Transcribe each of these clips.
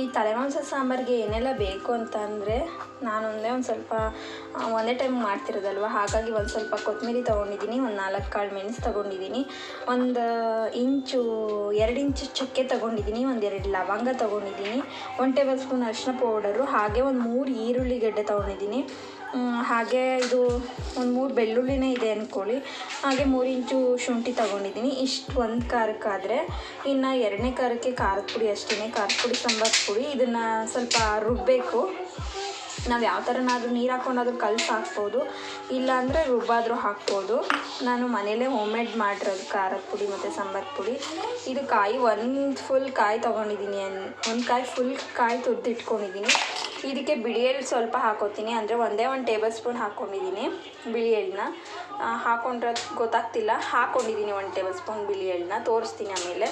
ಈ ತಲೆಮಾಂಸ ಸಾಂಬಾರಿಗೆ ಏನೆಲ್ಲ ಬೇಕು ಅಂತ ಅಂದರೆ ನಾನು ಒಂದೇ ಸ್ವಲ್ಪ ಒಂದೇ ಟೈಮ್ ಮಾಡ್ತಿರೋದಲ್ವ? ಹಾಗಾಗಿ ಒಂದು ಸ್ವಲ್ಪ ಕೊತ್ತಂಬರಿ ತೊಗೊಂಡಿದ್ದೀನಿ, ಒಂದು ನಾಲ್ಕು ಕಾಳು ಮೆಣಸು ತೊಗೊಂಡಿದ್ದೀನಿ, ಒಂದು ಇಂಚು, ಎರಡು ಇಂಚು ಚಕ್ಕೆ ತೊಗೊಂಡಿದ್ದೀನಿ, ಒಂದು ಎರಡು ಲವಂಗ ತೊಗೊಂಡಿದ್ದೀನಿ, ಒಂದು ಟೇಬಲ್ ಸ್ಪೂನ್ ಅರಿಶಿನ ಪೌಡರು, ಹಾಗೆ ಒಂದು ಮೂರು ಈರುಳ್ಳಿ ಗೆಡ್ಡೆ ತೊಗೊಂಡಿದ್ದೀನಿ. ಹಾಗೆ ಇದು ಒಂದು ಮೂರು ಬೆಳ್ಳುಳ್ಳಿನೇ ಇದೆ ಅಂದ್ಕೊಳ್ಳಿ ಹಾಗೆ ಮೂರು ಇಂಚು ಶುಂಠಿ ತೊಗೊಂಡಿದ್ದೀನಿ. ಇಷ್ಟು ಒಂದು ಖಾರಕ್ಕಾದರೆ ಇನ್ನು ಎರಡನೇ ಖಾರಕ್ಕೆ ಖಾರದ ಪುಡಿ ಅಷ್ಟೇ ಖಾರದ ಪುಡಿ, ಸಾಂಬಾರು ಪುಡಿ, ಇದನ್ನು ಸ್ವಲ್ಪ ರುಬ್ಬಬೇಕು ನಾವು ಯಾವ ಥರನಾದರೂ ನೀರು ಹಾಕ್ಕೊಂಡಾದ್ರೂ ಕಲಸಿ ಹಾಕ್ಬೋದು. ಇಲ್ಲಾಂದರೆ ರುಬ್ಬಾದರೂ ಹಾಕ್ಬೋದು. ನಾನು ಮನೇಲೇ ಹೋಮ್ ಮೇಡ್ ಮಾಡಿರೋದು ಖಾರದ ಪುಡಿ ಮತ್ತು ಸಾಂಬಾರು ಪುಡಿ. ಇದು ಕಾಯಿ ಒಂದು ಫುಲ್ ಕಾಯಿ ತೊಗೊಂಡಿದ್ದೀನಿ ಒಂದು ಕಾಯಿ ಫುಲ್ ಕಾಯಿ ತುರ್ದು ಇಟ್ಕೊಂಡಿದ್ದೀನಿ ಇದಕ್ಕೆ ಬಿಳಿ ಎಳ್ಳು ಸ್ವಲ್ಪ ಹಾಕೋತೀನಿ. ಅಂದರೆ ಒಂದೇ ಒಂದು ಟೇಬಲ್ ಸ್ಪೂನ್ ಹಾಕ್ಕೊಂಡಿದ್ದೀನಿ ಬಿಳಿ ಎಳ್ಳನ್ನ ಹಾಕೊಂಡ್ರೆ ಗೊತ್ತಾಗ್ತಿಲ್ಲ. ಹಾಕ್ಕೊಂಡಿದ್ದೀನಿ ಒಂದು ಟೇಬಲ್ ಸ್ಪೂನ್ ಬಿಳಿ ಎಳ್ಳನ್ನ ತೋರಿಸ್ತೀನಿ ಆಮೇಲೆ.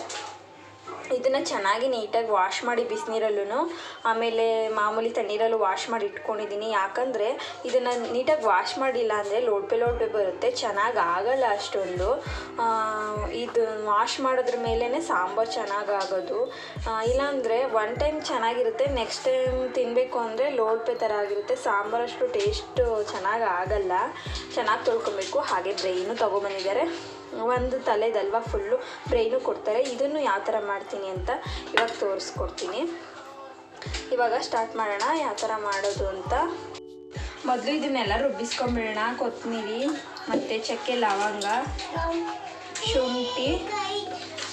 ಇದನ್ನು ಚೆನ್ನಾಗಿ ನೀಟಾಗಿ ವಾಶ್ ಮಾಡಿ ಬಿಸಿನೀರಲ್ಲೂ ಆಮೇಲೆ ಮಾಮೂಲಿ ತಣ್ಣೀರಲ್ಲೂ ವಾಶ್ ಮಾಡಿ ಇಟ್ಕೊಂಡಿದ್ದೀನಿ. ಯಾಕಂದರೆ ಇದನ್ನು ನೀಟಾಗಿ ವಾಶ್ ಮಾಡಿಲ್ಲ ಅಂದರೆ ಲೋಡ್ಪೆ ಲೋಡ್ಪೆ ಬರುತ್ತೆ ಚೆನ್ನಾಗಿ ಆಗಲ್ಲ ಅಷ್ಟೊಂದು. ಇದು ವಾಶ್ ಮಾಡೋದ್ರ ಮೇಲೇ ಸಾಂಬಾರು ಚೆನ್ನಾಗಿ ಆಗೋದು. ಆ, ಇಲ್ಲಾಂದರೆ ಒನ್ ಟೈಮ್ ಚೆನ್ನಾಗಿರುತ್ತೆ ನೆಕ್ಸ್ಟ್ ಟೈಮ್ ತಿನ್ನಬೇಕು ಅಂದರೆ ಲೋಡ್ಪೆ ಥರ ಆಗಿರುತ್ತೆ. ಸಾಂಬಾರಷ್ಟು ಟೇಸ್ಟು ಚೆನ್ನಾಗಿ ಆಗಲ್ಲ. ಚೆನ್ನಾಗಿ ತೊಳ್ಕೊಬೇಕು. ಹಾಗೆ ಬ್ರೈನು ತೊಗೊಬಂದಿದ್ದಾರೆ. ಒಂದು ತಲೆದಲ್ವ ಫುಲ್ಲು ಬ್ರೈನು ಕೊಡ್ತಾರೆ. ಇದನ್ನು ಯಾವ ಥರ ಮಾಡ್ತೀನಿ ಅಂತ ಇವಾಗ ತೋರಿಸ್ಕೊಡ್ತೀನಿ. ಇವಾಗ ಸ್ಟಾರ್ಟ್ ಮಾಡೋಣ. ಯಾವ ಥರ ಮಾಡೋದು ಅಂತ. ಮೊದಲು ಇದನ್ನೆಲ್ಲ ರುಬ್ಬಿಸ್ಕೊಂಬಿಡೋಣ. ಕೊತ್ತಂಬರಿ, ಮತ್ತು ಚಕ್ಕೆ, ಲವಂಗ, ಶುಂಠಿ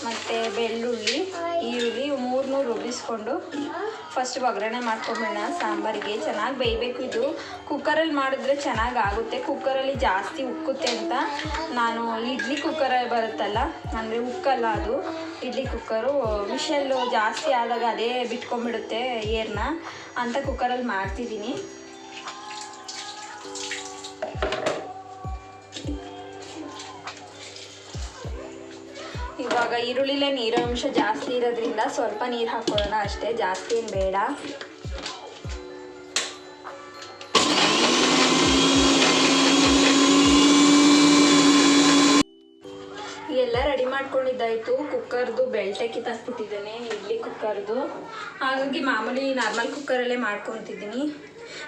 ಮತ್ತು ಬೆಳ್ಳುಳ್ಳಿ, ಈರುಳ್ಳಿ ಮೂರನ್ನೂ ರುಬ್ಬಿಸ್ಕೊಂಡು ಫಸ್ಟ್ ಒಗ್ಗರಣೆ ಮಾಡ್ಕೊಂಬಿಡೋಣ. ಸಾಂಬಾರಿಗೆ ಚೆನ್ನಾಗಿ ಬೇಯಬೇಕು ಇದು. ಕುಕ್ಕರಲ್ಲಿ ಮಾಡಿದ್ರೆ ಚೆನ್ನಾಗಿ ಆಗುತ್ತೆ. ಕುಕ್ಕರಲ್ಲಿ ಜಾಸ್ತಿ ಉಕ್ಕುತ್ತೆ ಅಂತ ನಾನು ಇಡ್ಲಿ ಕುಕ್ಕರ್ ಬರುತ್ತಲ್ಲ, ಅಂದರೆ ಉಕ್ಕಲ್ಲ ಅದು. ಇಡ್ಲಿ ಕುಕ್ಕರು, ವಿಷಲ್ಲು ಜಾಸ್ತಿ ಆದಾಗ ಅದೇ ಬಿಟ್ಕೊಂಡ್ಬಿಡುತ್ತೆ ಏರ್ನ. ಅಂತ ಕುಕ್ಕರಲ್ಲಿ ಮಾಡ್ತಿದ್ದೀನಿ. ಇವಾಗ ಈರುಳ್ಳಿಲೇ ನೀರಾಂಶ ಜಾಸ್ತಿ ಇರೋದ್ರಿಂದ ಸ್ವಲ್ಪ ನೀರು ಹಾಕೊಳ್ಳೋಣ ಅಷ್ಟೇ ಜಾಸ್ತಿ ಏನು ಬೇಡ. ಮಾಡ್ಕೊಂಡಿದ್ದಾಯಿತು ಕುಕ್ಕರ್ದು ಬೆಳ್ಟೆಕಿ ತಂದ್ಬಿಟ್ಟಿದ್ದೇನೆ. ಇಡ್ಲಿ ಕುಕ್ಕರ್ದು. ಹಾಗಾಗಿ ಮಾಮೂಲಿ ನಾರ್ಮಲ್ ಕುಕ್ಕರಲ್ಲೇ ಮಾಡ್ಕೊತಿದ್ದೀನಿ.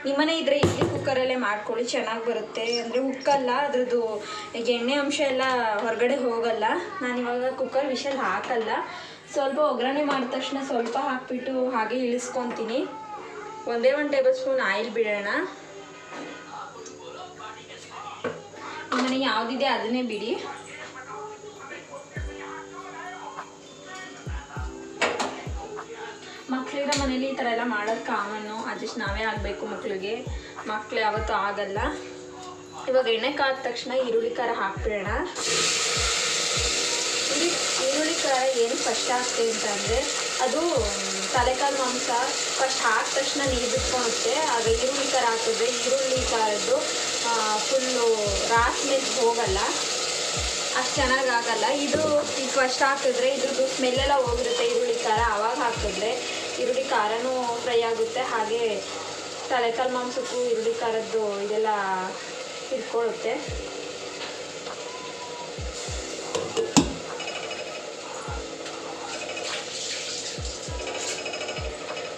ನಿಮ್ಮನೆ ಇದ್ರೆ ಇಡ್ಲಿ ಕುಕ್ಕರಲ್ಲೇ ಮಾಡ್ಕೊಳ್ಳಿ. ಚೆನ್ನಾಗಿ ಬರುತ್ತೆ. ಅಂದರೆ ಉಕ್ಕಲ್ಲ, ಅದ್ರದ್ದು ಎಣ್ಣೆ ಅಂಶ ಎಲ್ಲ ಹೊರಗಡೆ ಹೋಗಲ್ಲ. ನಾನು ಇವಾಗ ಕುಕ್ಕರ್ ವಿಷಲ್ ಹಾಕಲ್ಲ. ಸ್ವಲ್ಪ ಒಗ್ಗರಣೆ ಮಾಡಿದ ತಕ್ಷಣ ಸ್ವಲ್ಪ ಹಾಕ್ಬಿಟ್ಟು ಹಾಗೆ ಇಳಿಸ್ಕೊತೀನಿ. ಒಂದೇ ಒಂದು ಟೇಬಲ್ ಸ್ಪೂನ್ ಆಯಿಲ್ ಬಿಡೋಣ. ನಿಮ್ಮನೆ ಯಾವುದಿದೆ ಅದನ್ನೇ ಬಿಡಿ. ಮಕ್ಕಳಿರೋ ಮನೇಲಿ ಈ ಥರ ಎಲ್ಲ ಮಾಡೋದು ಕಾಮನ್ನು ಅಡ್ಜಸ್ಟ್ ನಾವೇ ಆಗಬೇಕು ಮಕ್ಕಳಿಗೆ ಮಕ್ಕಳು ಯಾವತ್ತೂ ಆಗಲ್ಲ. ಇವಾಗ ಎಣ್ಣೆ ಕಾದ ತಕ್ಷಣ ಈರುಳ್ಳಿ ಖಾರ ಹಾಕ್ಬಿಡೋಣ. ಈರುಳ್ಳಿ ಖಾರ ಏನು ಫಸ್ಟ್ ಹಾಕ್ತೀವಿ ಅಂತ ಅದು ತಲೆಕಾಲು ಮಾಂಸ ಫಸ್ಟ್ ಹಾಕಿದ ತಕ್ಷಣ ನೀರು ಬಿಟ್ಕೊಳುತ್ತೆ. ಆಗ ಈರುಳ್ಳಿ ಖಾರ ಹಾಕಿದ್ರೆ ಈರುಳ್ಳಿ ಖಾರದ್ದು ಫುಲ್ಲು ರಾಸ್ ಮೇಲೆ ಹೋಗಲ್ಲ. ಅಷ್ಟು ಚೆನ್ನಾಗಾಗಲ್ಲ ಇದು ಈಗ ಫಸ್ಟ್ ಹಾಕಿದ್ರೆ ಇದ್ರದ್ದು ಸ್ಮೆಲ್ಲೆಲ್ಲ ಹೋಗಿರುತ್ತೆ ಈರುಳ್ಳಿ ಖಾರ. ಆವಾಗ ಹಾಕಿದ್ರೆ ಈರುಳ್ಳಿ ಖಾರನೂ ಫ್ರೈ ಆಗುತ್ತೆ. ಹಾಗೆ ತಲೆಕಾಲು ಮಾಂಸಕ್ಕೂ ಈರುಳ್ಳಿ ಖಾರದ್ದು ಇದೆಲ್ಲ ಹಿಡ್ಕೊಳ್ಳುತ್ತೆ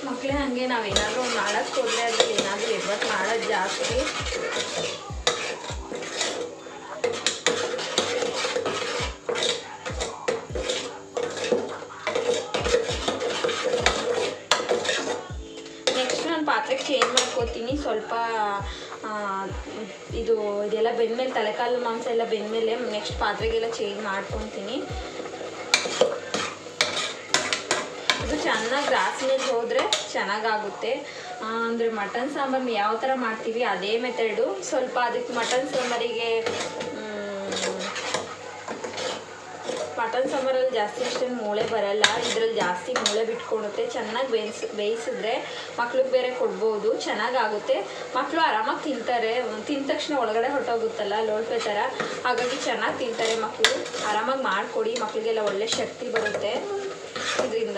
ಮಕ್ಕಳೇ ಹಾಗೆ ನಾವೇನಾದರೂ ಮಾಡೋಕ್ಕೆ ಹೋದರೆ ಅದು ಏನಾದರೂ ಎಡ್ವಟ್ಟು ಮಾಡೋದು ಜಾಸ್ತಿ ನೆಕ್ಸ್ಟ್ ನಾನು ಪಾತ್ರೆಗೆ ಚೇಂಜ್ ಮಾಡ್ಕೋತೀನಿ? ಸ್ವಲ್ಪ ಇದು, ಇದೆಲ್ಲ ಬೆಂದಮೇಲೆ ತಲೆಕಾಲು ಮಾಂಸ ಎಲ್ಲ ಬೆಂದಮೇಲೆ ನೆಕ್ಸ್ಟ್ ಪಾತ್ರೆಗೆಲ್ಲ ಚೇಂಜ್ ಮಾಡ್ಕೊತೀನಿ. ಇದು ಚೆನ್ನಾಗಿ ಗ್ರಾಸ್ ಮೇಲೆ ಹೋದರೆ ಚೆನ್ನಾಗಾಗುತ್ತೆ. ಅಂದರೆ ಮಟನ್ ಸಾಂಬಾರು ಯಾವ ಥರ ಮಾಡ್ತೀವಿ, ಅದೇ ಮೆಥಡು ಸ್ವಲ್ಪ ಅದಕ್ಕೆ ಮಟನ್ ಸಾಂಬಾರಿಗೆ ಮಟನ್ ಸಾಂಬಾರಲ್ಲಿ ಜಾಸ್ತಿ ಅಷ್ಟೇನು ಮೂಳೆ ಬರಲ್ಲ. ಇದರಲ್ಲಿ ಜಾಸ್ತಿ ಮೂಳೆ ಬಿಟ್ಕೊಳುತ್ತೆ ಚೆನ್ನಾಗಿ ಬೇಯಿಸ್ ಬೇಯಿಸಿದ್ರೆ ಮಕ್ಳಿಗೆ ಬೇರೆ ಕೊಡ್ಬೋದು. ಚೆನ್ನಾಗಾಗುತ್ತೆ. ಮಕ್ಕಳು ಆರಾಮಾಗಿ ತಿಂತಾರೆ. ತಿಂದ ತಕ್ಷಣ ಒಳಗಡೆ ಹೊರಟೋಗುತ್ತಲ್ಲ ಲೋಳ್ಪೆ ಥರ ಹಾಗಾಗಿ ಚೆನ್ನಾಗಿ ತಿಂತಾರೆ ಮಕ್ಕಳು ಆರಾಮಾಗಿ ಮಾಡಿಕೊಡಿ. ಮಕ್ಕಳಿಗೆಲ್ಲ ಒಳ್ಳೆ ಶಕ್ತಿ ಬರುತ್ತೆ. ಇದರಿಂದ.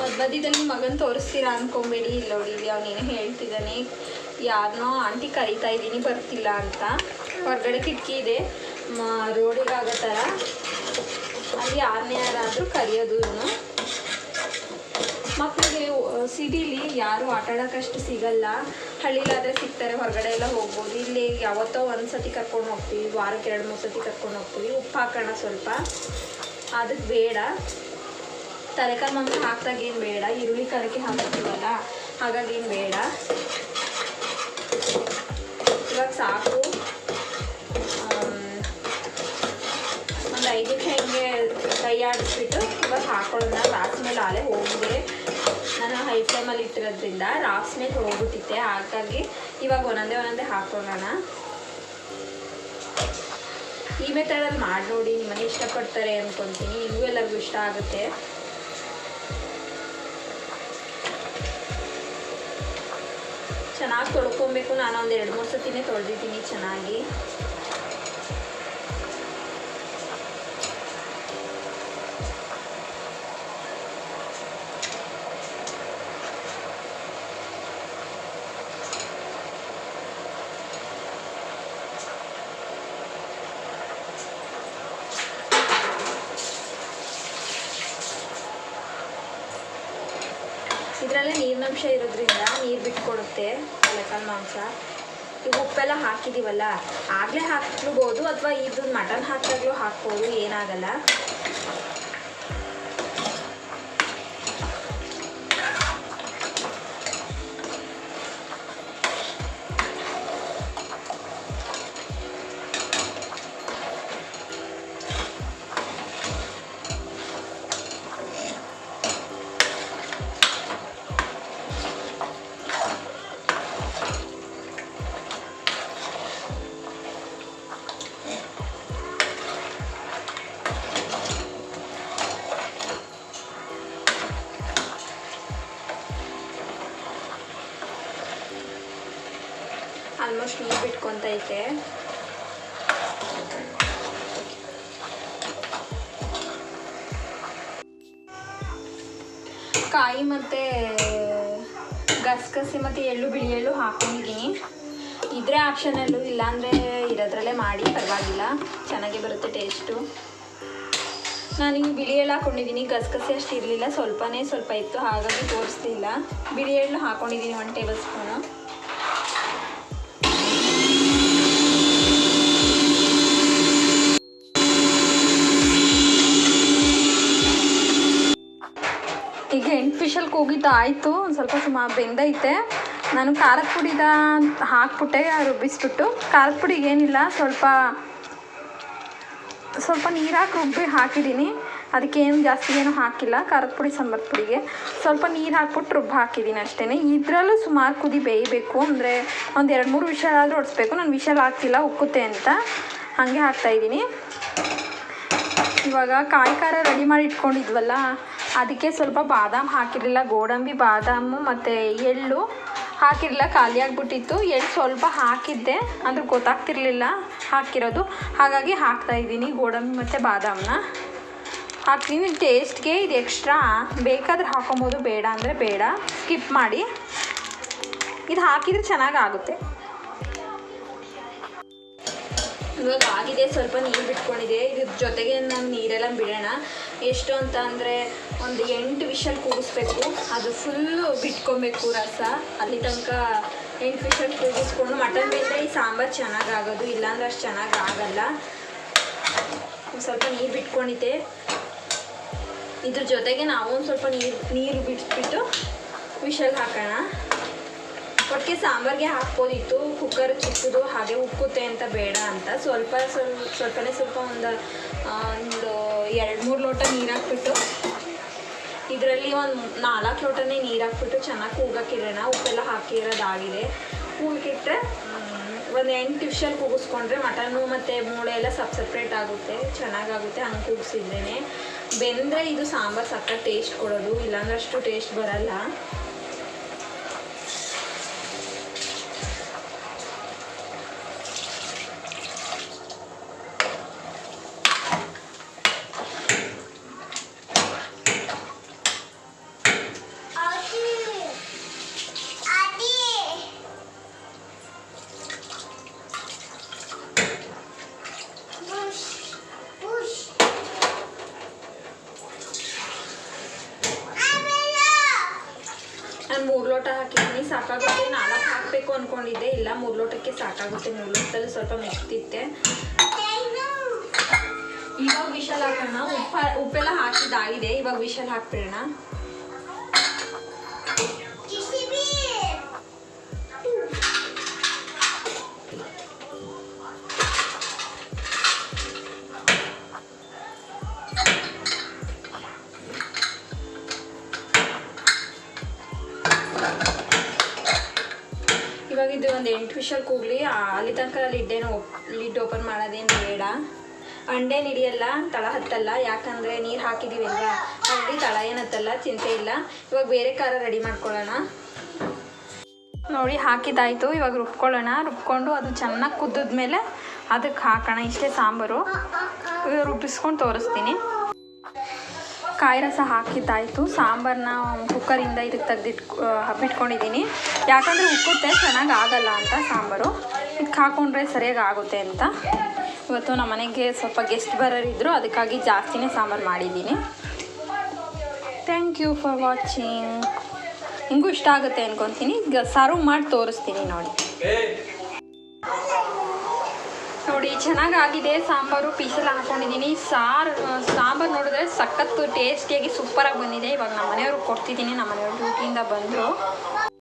ಮಧ್ಯ ಮಧ್ಯದಲ್ಲಿ ಮಗನ ತೋರಿಸ್ತೀರಾ ಅನ್ಕೊಂಬೇಡಿ. ಇಲ್ಲ ನೋಡಿ ಅವನೇನು ಹೇಳ್ತಿದ್ದಾನೆ. ಯಾರನ್ನೋ ಆಂಟಿ ಕರೀತಾ ಇದ್ದೀನಿ, ಬರ್ತಿಲ್ಲ ಅಂತ. ಹೊರಗಡೆ ಕಿಟಕಿ ಇದೆ. ರೋಡಿಗೆ ಆಗೋ ಥರ ಅಲ್ಲಿ ಯಾರನ್ನೇ ಯಾರಾದರೂ ಕರೆಯೋದು ಇವನು. ಮಕ್ಕಳಿಗೆ ಸಿಟಿಲಿ ಯಾರು ಆಟ ಆಡೋಕ್ಕಷ್ಟು ಸಿಗಲ್ಲ. ಹಳ್ಳಿಲಾದರೆ ಸಿಗ್ತಾರೆ, ಹೊರಗಡೆ ಎಲ್ಲ ಹೋಗ್ಬೋದು. ಇಲ್ಲಿ ಯಾವತ್ತೋ ಒಂದು ಸತಿ ಕರ್ಕೊಂಡು ಹೋಗ್ತೀವಿ, ವಾರಕ್ಕೆ ಎರಡು ಮೂರು ಸತಿ ಕರ್ಕೊಂಡು ಹೋಗ್ತೀವಿ. ಉಪ್ಪು ಹಾಕೋಣ ಸ್ವಲ್ಪ. ಅದಕ್ಕೆ ಬೇಡ. ತರಕಾರಿ ಮಾಂಸ ಹಾಕ್ದಾಗ ಏನು ಬೇಡ. ಈರುಳ್ಳಿ ಕರಕೆ ಹಾಕ್ತೀವಲ್ಲ, ಹಾಗಾಗಿ ಏನು ಬೇಡ. ಇವಾಗ ಸಾಕು. ಒಂದು ಐದು ನಿಮಿಷ ಹಿಂಗೆ ಕೈ ಆಡಿಸ್ಬಿಟ್ಟು ಇವಾಗ ಹಾಕೊಳ್ಳೋಣ. ರಾಸ್ ಮೇಲೆ ಆಲೆ ಹೋಗಿದೆ. ನಾನು ಹೈ ಫ್ಲೇಮಲ್ಲಿ ಇಟ್ಟಿರೋದ್ರಿಂದ ರಾಸ್ ಮೇಲೆ ಹೋಗ್ಬಿಟ್ಟಿತ್ತೆ ಹಾಗಾಗಿ ಇವಾಗ ಒಂದೊಂದೇ ಒಂದೊಂದೇ ಹಾಕೊಳ್ಳೋಣ. ಈ ಮೆಥಡಲ್ಲಿ ಮಾಡಿ ನೋಡಿ ನಿಮ್ಮನೆ ಇಷ್ಟಪಡ್ತಾರೆ ಅಂದ್ಕೊತೀನಿ ನಿಮಗೂ ಎಲ್ಲರಿಗೂ ಇಷ್ಟ ಆಗುತ್ತೆ. ಚೆನ್ನಾಗಿ ತೊಳ್ಕೊಬೇಕು. ನಾನು ಒಂದು ಎರಡು ಮೂರು ಸತಿನೇ ತೊಳೆದಿದ್ದೀನಿ ಚೆನ್ನಾಗಿ. ಇದರಲ್ಲೇ ನೀರಿನಂಶ ಇರೋದ್ರಿಂದ ನೀರು ಬಿಟ್ಕೊಡುತ್ತೆ ತಲೆಕಾಲು ಮಾಂಸ. ಈಗ ಉಪ್ಪೆಲ್ಲ ಹಾಕಿದ್ದೀವಲ್ಲ ಆಗಲೇ ಹಾಕ್ಬೋದು ಅಥವಾ ಇದು ಮಟನ್ ಹಾಕಿದಾಗಲೂ ಹಾಕ್ಬೋದು, ಏನಾಗಲ್ಲ. ಬಿಟ್ಕೊತೈತೆ ಕಾಯಿ ಮತ್ತೆ ಗಸಗಸೆ ಮತ್ತು ಎಳ್ಳು ಬಿಳಿ ಎಳ್ಳು ಹಾಕೊಂಡಿದ್ದೀನಿ. ಇದ್ರೆ ಆಪ್ಷನಲ್ಲು ಇಲ್ಲಾಂದರೆ ಇರೋದ್ರಲ್ಲೇ ಮಾಡಿ, ಪರವಾಗಿಲ್ಲ. ಚೆನ್ನಾಗೇ ಬರುತ್ತೆ ಟೇಸ್ಟು ನಾನೀಗ ಬಿಳಿ ಎಳ್ಳು ಹಾಕೊಂಡಿದ್ದೀನಿ. ಗಸಗಸೆ ಅಷ್ಟು ಇರಲಿಲ್ಲ. ಸ್ವಲ್ಪನೇ ಸ್ವಲ್ಪ ಇತ್ತು. ಹಾಗಾಗಿ ತೋರಿಸ್ತಿಲ್ಲ. ಬಿಳಿ ಎಳ್ಳು ಹಾಕೊಂಡಿದ್ದೀನಿ ಒನ್ ಟೇಬಲ್ ಸ್ಪೂನು ಎಂಟು ಹೋಗಿದ್ದು ಆಯಿತು, ಒಂದು ಸ್ವಲ್ಪ ಸುಮ ಬೆಂದೈತೆ ನಾನು ಖಾರದ ಪುಡಿದ ಹಾಕ್ಬಿಟ್ಟೆ ರುಬ್ಬಿಸ್ಬಿಟ್ಟು. ಖಾರದ ಪುಡಿಗೆ ಏನಿಲ್ಲ, ಸ್ವಲ್ಪ ಸ್ವಲ್ಪ ನೀರಾಕಿ ರುಬ್ಬಿ ಹಾಕಿದ್ದೀನಿ. ಏನು ಜಾಸ್ತಿ ಏನು ಹಾಕಿಲ್ಲ, ಖಾರದ ಪುಡಿ, ಸಾಂಬಾರು ಪುಡಿಗೆ. ಸ್ವಲ್ಪ ನೀರು ಹಾಕ್ಬಿಟ್ಟು ರುಬ್ಬಿ ಹಾಕಿದ್ದೀನಿ ಅಷ್ಟೇ ಇದರಲ್ಲೂ ಸುಮಾರು ಕುದಿ ಬೇಯಬೇಕು, ಅಂದರೆ ಒಂದು ಎರಡು ಮೂರು ವಿಷಲ್ ಆದರೂ ಹೊಡಿಸ್ಬೇಕು ನಾನು ವಿಷಲ್ ಹಾಕ್ತಿಲ್ಲ, ಉಕ್ಕುತ್ತೆ ಅಂತ. ಹಾಗೆ ಹಾಕ್ತಾಯಿದ್ದೀನಿ ಇವಾಗ ಕಾಯಿ ಖಾರ ರೆಡಿ ಮಾಡಿ ಇಟ್ಕೊಂಡಿದ್ವಲ್ಲ ಅದಕ್ಕೆ ಸ್ವಲ್ಪ ಬಾದಾಮ್ ಹಾಕಿರಲಿಲ್ಲ, ಗೋಡಂಬಿ, ಬಾದಾಮು ಮತ್ತು ಎಳ್ಳು ಹಾಕಿರಲಿಲ್ಲ ಖಾಲಿಯಾಗಿಬಿಟ್ಟಿತ್ತು ಎಳ್ಳು ಸ್ವಲ್ಪ ಹಾಕಿದ್ದೆ, ಅಂದ್ರೆ ಗೊತ್ತಾಗ್ತಿರ್ಲಿಲ್ಲ ಹಾಕಿರೋದು. ಹಾಗಾಗಿ ಹಾಕ್ತಾ ಇದ್ದೀನಿ, ಗೋಡಂಬಿ ಮತ್ತು ಬಾದಾಮನ್ನ ಹಾಕ್ತೀನಿ, ಟೇಸ್ಟ್ಗೆ ಇದು ಎಕ್ಸ್ಟ್ರಾ ಬೇಕಾದ್ರೆ ಹಾಕೊಬೋದು, ಬೇಡ ಅಂದರೆ ಬೇಡ. ಸ್ಕಿಪ್ ಮಾಡಿ. ಇದು ಹಾಕಿದರೆ ಚೆನ್ನಾಗಾಗುತ್ತೆ. ಇವಾಗ ಆಗಿದೆ, ಸ್ವಲ್ಪ ನೀರು ಬಿಟ್ಕೊಂಡಿದೆ. ಇದ್ರ ಜೊತೆಗೆ ನಾನು ನೀರೆಲ್ಲ ಬಿಡೋಣ. ಎಷ್ಟು ಅಂತ ಅಂದರೆ ಒಂದು ಎಂಟು ವಿಷಲ್ ಕೂಗಿಸ್ಬೇಕು. ಅದು ಫುಲ್ಲು ಬಿಟ್ಕೊಬೇಕು ರಸ. ಅಲ್ಲಿ ತನಕ ಎಂಟು ವಿಷಲ್ ಕೂಗಿಸ್ಕೊಂಡು ಮಟನ್ ಬಿಟ್ಟರೆ ಈ ಸಾಂಬಾರು ಚೆನ್ನಾಗಾಗೋದು ಇಲ್ಲಾಂದ್ರೆ ಅಷ್ಟು ಚೆನ್ನಾಗಿ ಆಗಲ್ಲ. ಸ್ವಲ್ಪ ನೀರು ಬಿಟ್ಕೊಂಡಿದ್ದೆ. ಇದ್ರ ಜೊತೆಗೆ ನಾವು ಒಂದು ಸ್ವಲ್ಪ ನೀರು ನೀರು ಬಿಟ್ಬಿಟ್ಟು ವಿಷಲ್ ಹಾಕೋಣ. ಒಟ್ಟಿಗೆ ಸಾಂಬಾರಿಗೆ ಹಾಕ್ಬೋದಿತ್ತು ಕುಕ್ಕರ್ ಚಿಕ್ಕದು, ಹಾಗೆ ಉಕ್ಕುತ್ತೆ ಅಂತ ಬೇಡ ಅಂತ. ಸ್ವಲ್ಪ ಸ್ವಲ್ಪ ಸ್ವಲ್ಪನೇ ಸ್ವಲ್ಪ ಒಂದು ಒಂದು ಎರಡು ಮೂರು ಲೋಟ ನೀರು ಹಾಕ್ಬಿಟ್ಟು, ಇದರಲ್ಲಿ ಒಂದು ನಾಲ್ಕು ಲೋಟನೇ ನೀರು ಹಾಕ್ಬಿಟ್ಟು ಚೆನ್ನಾಗಿ ಕೂಗಕ್ಕಿಡೋಣ ಉಪ್ಪೆಲ್ಲ ಹಾಕಿರೋದಾಗಿದೆ. ಕೂಗಿಟ್ರೆ ಒಂದು ಎಂಟು ವಿಷಲ್ ಕೂಗಿಸ್ಕೊಂಡ್ರೆ ಮಟನ್ನು ಮತ್ತು ಮೂಳೆ ಎಲ್ಲ ಸಪ್ ಸಪ್ರೇಟ್ ಆಗುತ್ತೆ. ಚೆನ್ನಾಗಾಗುತ್ತೆ ಹಂಗೆ ಕೂಗಿಸಿದ್ದೇನೆ ಬೆಂದರೆ ಇದು ಸಾಂಬಾರು ಸಕ್ಕ ಟೇಸ್ಟ್ ಕೊಡೋದು. ಇಲ್ಲಾಂದ್ರೆ ಅಷ್ಟು ಟೇಸ್ಟ್ ಬರಲ್ಲ. ಲೋಟಕ್ಕೆ ಸಾಕಾಗುತ್ತೆ ಸ್ವಲ್ಪ ಮೆಚ್ತಿತ್ತೆ ಇವಾಗ ವಿಶಲ್ ಹಾಕೋಣ ಉಪ್ಪ ಉಪ್ಪೆಲ್ಲ ಹಾಕಿದ್ದಾಗಿದೆ. ಇವಾಗ ವಿಶಲ್ ಹಾಕ್ಬಿಡೋಣ. ಒಂದು ಎಂಟು ವಿಷಲ್ ಕೂಗ್ಲಿ. ಅಲ್ಲಿ ತನಕ ಲಿಡ್ಡೇನು ಲಿಡ್ ಓಪನ್ ಮಾಡೋದೇನು ಬೇಡ. ಅಂಡೇನು ಹಿಡಿಯಲ್ಲ ತಳ ಹತ್ತಲ್ಲ. ಯಾಕಂದರೆ ನೀರು ಹಾಕಿದೀವಿ ಅಲ್ಲಿ ತಳ ಏನು ಹತ್ತಲ್ಲ, ಚಿಂತೆ ಇಲ್ಲ. ಇವಾಗ ಬೇರೆ ಖಾರ ರೆಡಿ ಮಾಡ್ಕೊಳ್ಳೋಣ. ನೋಡಿ, ಹಾಕಿದ್ದಾಯಿತು. ಇವಾಗ ರುಬ್ಕೊಳ್ಳೋಣ. ರುಬ್ಕೊಂಡು ಅದು ಚೆನ್ನಾಗಿ ಕುದ್ದಿದ್ಮೇಲೆ ಅದಕ್ಕೆ ಹಾಕೋಣ. ಇಷ್ಟೇ ಸಾಂಬಾರು. ರುಬ್ಬಿಸ್ಕೊಂಡು ತೋರಿಸ್ತೀನಿ. ಕಾಯಿ ರಸ ಹಾಕಿದ್ದಾಯಿತು. ಸಾಂಬಾರನ್ನ ಕುಕ್ಕರಿಂದ ಇದಕ್ಕೆ ತೆಗೆದಿಟ್ಕೊ ಹಬ್ಬಿಟ್ಕೊಂಡಿದ್ದೀನಿ. ಯಾಕಂದರೆ ಉಕ್ಕುತ್ತೆ ಚೆನ್ನಾಗಿ ಆಗಲ್ಲ ಅಂತ ಸಾಂಬಾರು. ಇದಕ್ಕೆ ಹಾಕ್ಕೊಂಡ್ರೆ ಸರಿಯಾಗಿ ಆಗುತ್ತೆ ಅಂತ. ಇವತ್ತು ನಮ್ಮ ಮನೆಗೆ ಸ್ವಲ್ಪ ಗೆಸ್ಟ್ ಬರೋರಿದ್ದರು ಅದಕ್ಕಾಗಿ ಜಾಸ್ತಿನೇ ಸಾಂಬಾರು ಮಾಡಿದ್ದೀನಿ. ಥ್ಯಾಂಕ್ ಯು ಫಾರ್ ವಾಚಿಂಗ್ ನಿಮಗೂ ಇಷ್ಟ ಆಗುತ್ತೆ ಅನ್ಕೊತೀನಿ. ಸರ್ವ್ ಮಾಡಿ ತೋರಿಸ್ತೀನಿ ನೋಡಿ. ನೋಡಿ, ಚೆನ್ನಾಗಾಗಿದೆ. ಸಾಂಬಾರು ಪೀಸಲ್ಲಿ ಹಾಕೊಂಡಿದ್ದೀನಿ. ಸಾರು ಸಾಂಬಾರು ನೋಡಿದ್ರೆ ಸಖತ್ತು ಟೇಸ್ಟಿಯಾಗಿ ಸೂಪರಾಗಿ ಬಂದಿದೆ. ಇವಾಗ ನಮ್ಮ ಮನೆಯವ್ರಿಗೆ ಕೊಡ್ತಿದ್ದೀನಿ. ನಮ್ಮ ಮನೆಯವ್ರು ಡ್ಯೂಟಿಯಿಂದ ಬಂದರು.